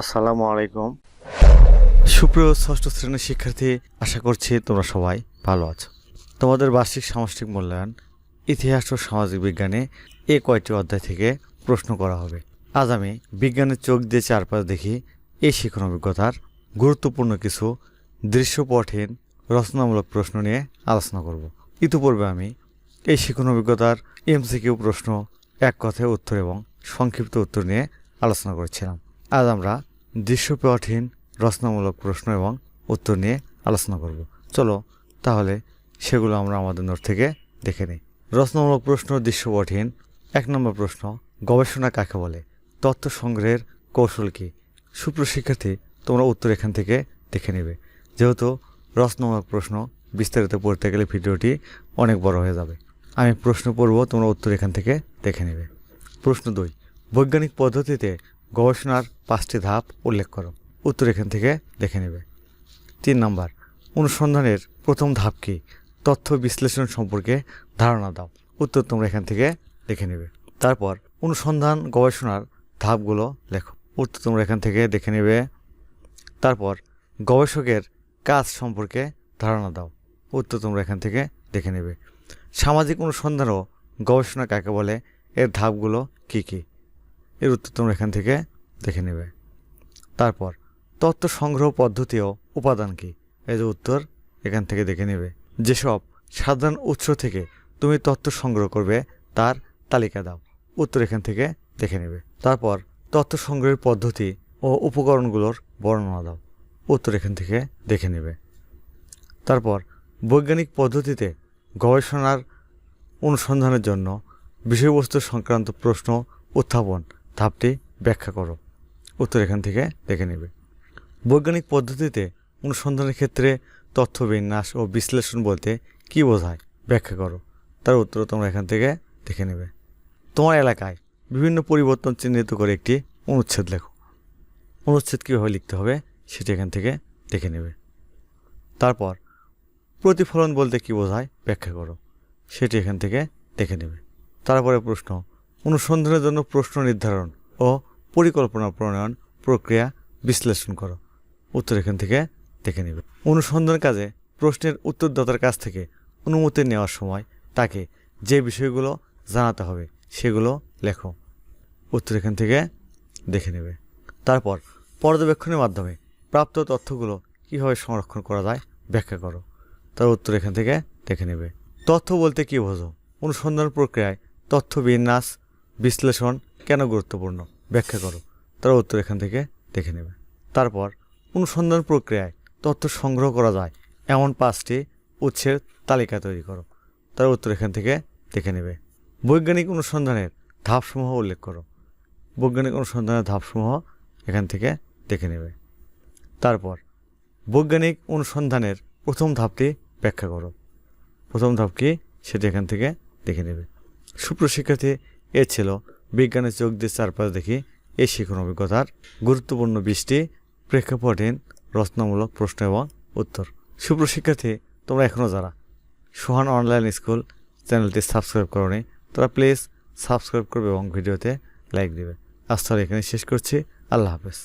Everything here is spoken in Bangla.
আসসালামু আলাইকুম। সুপ্রিয় ষষ্ঠ শ্রেণির শিক্ষার্থী, আশা করছি তোমরা সবাই ভালো আছো। তোমাদের বার্ষিক সামষ্টিক মূল্যায়ন, ইতিহাস ও সামাজিক বিজ্ঞানে এ কয়টি অধ্যায় থেকে প্রশ্ন করা হবে। আজ আমি বিজ্ঞানের চোখ দিয়ে চারপাশ দেখি এই শিক্ষণ অভিজ্ঞতার গুরুত্বপূর্ণ কিছু দৃশ্যপটহীন, রচনামূলক প্রশ্ন নিয়ে আলোচনা করব। ইতিপূর্বে আমি এই শিক্ষণ অভিজ্ঞতার এমসিকিউ প্রশ্ন এক কথায় উত্তর এবং সংক্ষিপ্ত উত্তর নিয়ে আলোচনা করেছিলাম। আজ আমরা দৃশ্যপটহীন, রচনামূলক প্রশ্ন এবং উত্তর নিয়ে আলোচনা করব। চলো তাহলে সেগুলো আমরা আমাদের নোট থেকে দেখে নিই। রচনামূলক প্রশ্ন, দৃশ্যপটহীন, এক নম্বর প্রশ্ন, গবেষণা কাকে বলে? তথ্য সংগ্রহের কৌশল কী? সুপ্রশিক্ষার্থী তোমরা উত্তর এখান থেকে দেখে নেবে। যেহেতু রচনামূলক প্রশ্ন বিস্তারিত পড়তে গেলে ভিডিওটি অনেক বড় হয়ে যাবে। আমি প্রশ্ন পড়ব, তোমরা উত্তর এখান থেকে দেখে নেবে। প্রশ্ন দুই, বৈজ্ঞানিক পদ্ধতিতে গবেষণার পাঁচটি ধাপ উল্লেখ করো। উত্তর এখান থেকে দেখে নেবে। তিন নম্বর, অনুসন্ধানের প্রথম ধাপ কি? তথ্য বিশ্লেষণ সম্পর্কে ধারণা দাও। উত্তর তোমরা এখান থেকে দেখে নেবে। তারপর, অনুসন্ধান গবেষণার ধাপগুলো লেখো। উত্তর তোমরা এখান থেকে দেখে নেবে। তারপর, গবেষকের কাজ সম্পর্কে ধারণা দাও। উত্তর তোমরা এখান থেকে দেখে নেবে। সামাজিক অনুসন্ধান ও গবেষণা কাকে বলে? এর ধাপগুলো কি কি? এর উত্তর তোমরা এখান থেকে দেখে নেবে। তারপর তথ্য সংগ্রহ পদ্ধতি ও উপাদান কি? এর উত্তর এখান থেকে দেখে নেবে। যেসব সাধারণ উৎস থেকে তুমি তথ্য সংগ্রহ করবে, তার তালিকা দাও। উত্তর এখান থেকে দেখে নেবে। তারপর তথ্য সংগ্রহের পদ্ধতি ও উপকরণগুলোর বর্ণনা দাও। উত্তর এখান থেকে দেখে নেবে। তারপর, বৈজ্ঞানিক পদ্ধতিতে গবেষণার অনুসন্ধানের জন্য বিষয়বস্তু সংক্রান্ত প্রশ্ন উত্থাপন ধাপটি ব্যাখ্যা করো। উত্তর এখান থেকে দেখে নেবে। বৈজ্ঞানিক পদ্ধতিতে অনুসন্ধানের ক্ষেত্রে তথ্য বিন্যাস ও বিশ্লেষণ বলতে কী বোঝায় ব্যাখ্যা করো। তার উত্তর তোমরা এখান থেকে দেখে নেবে। তোমার এলাকায় বিভিন্ন পরিবর্তন চিহ্নিত করে একটি অনুচ্ছেদ লেখো। অনুচ্ছেদ কীভাবে লিখতে হবে সেটি এখান থেকে দেখে নেবে। তারপর প্রতিফলন বলতে কী বোঝায় ব্যাখ্যা করো। সেটি এখান থেকে দেখে নেবে। তারপরে প্রশ্ন অনুসন্ধানের জন্য প্রশ্ন নির্ধারণ ও পরিকল্পনা প্রণয়ন প্রক্রিয়া বিশ্লেষণ করো। উত্তর এখান থেকে দেখে নেবে। অনুসন্ধান কাজে প্রশ্নের উত্তরদাতার কাছ থেকে অনুমতি নেওয়ার সময় তাকে যে বিষয়গুলো জানাতে হবে সেগুলো লেখো। উত্তর এখান থেকে দেখে নেবে। তারপর পর্যবেক্ষণের মাধ্যমে প্রাপ্ত তথ্যগুলো কীভাবে সংরক্ষণ করা যায় ব্যাখ্যা করো। তার উত্তর এখান থেকে দেখে নেবে। তথ্য বলতে কী বোঝো? অনুসন্ধান প্রক্রিয়ায় তথ্য বিন্যাস বিশ্লেষণ কেন গুরুত্বপূর্ণ? ব্যাখ্যা করো। তার উত্তর এখান থেকে দেখে নেবে। তারপর অনুসন্ধান প্রক্রিয়ায় তথ্য সংগ্রহ করা যায়। এমন পাঁচটি উৎসের তালিকা তৈরি করো। তার উত্তর এখান থেকে দেখে নেবে। বৈজ্ঞানিক অনুসন্ধানের ধাপসমূহ উল্লেখ করো। বৈজ্ঞানিক অনুসন্ধানের ধাপসমূহ এখান থেকে দেখে নেবে। তারপর বৈজ্ঞানিক অনুসন্ধানের প্রথম ধাপটি ব্যাখ্যা করো। প্রথম ধাপ কি সেটি এখান থেকে দেখে নেবে। সুপ্রশিক্ষার্থী এ ছিল বিজ্ঞানের চোখ দিয়ে চারপাশ দেখি এই শিখন অভিজ্ঞতার গুরুত্বপূর্ণ বৃষ্টি প্রেক্ষাপটহীন রচনামূলক প্রশ্ন এবং উত্তর। সুপ্রশিক্ষার্থী তোমরা এখনও যারা সোহান অনলাইন স্কুল চ্যানেলটি সাবস্ক্রাইব করনি, তারা প্লিজ সাবস্ক্রাইব করবে এবং ভিডিওতে লাইক দেবে। আজ তাহলে এখানে শেষ করছি। আল্লাহ হাফেজ।